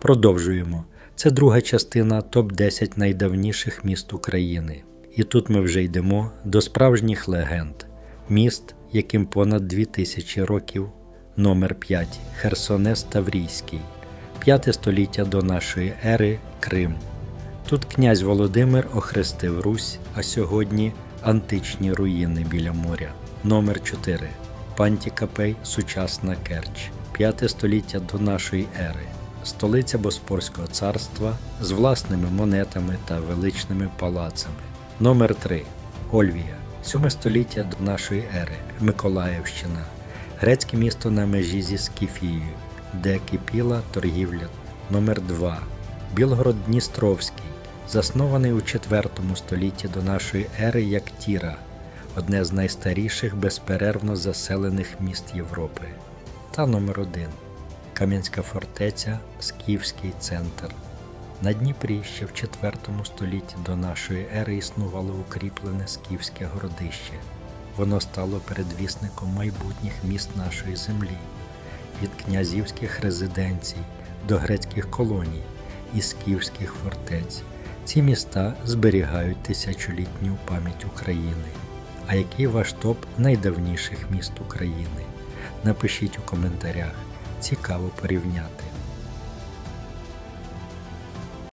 Продовжуємо. Це друга частина топ-10 найдавніших міст України. І тут ми вже йдемо до справжніх легенд. Міст, яким понад 2000 років. Номер 5. Херсонес Таврійський. 5 століття до нашої ери Крим. Тут князь Володимир охрестив Русь, а сьогодні античні руїни біля моря. Номер 4. Пантікапей, сучасна Керч. 5 століття до нашої ери. Столиця Боспорського царства з власними монетами та величними палацами. Номер 3. Ольвія. 7 століття до нашої ери. Миколаївщина. Грецьке місто на межі зі Скіфією, де кипіла торгівля. Номер 2. Білгород Дністровський, заснований у 4 столітті до нашої ери як Тіра, одне з найстаріших безперервно заселених міст Європи. Та номер 1. Кам'янська фортеця, Скіфський центр. На Дніпрі ще в 4 столітті до нашої ери існувало укріплене скіфське городище. Воно стало передвісником майбутніх міст нашої землі, від князівських резиденцій до грецьких колоній і скіфських фортець. Ці міста зберігають тисячолітню пам'ять України. А який ваш топ найдавніших міст України? Напишіть у коментарях. Цікаво порівняти.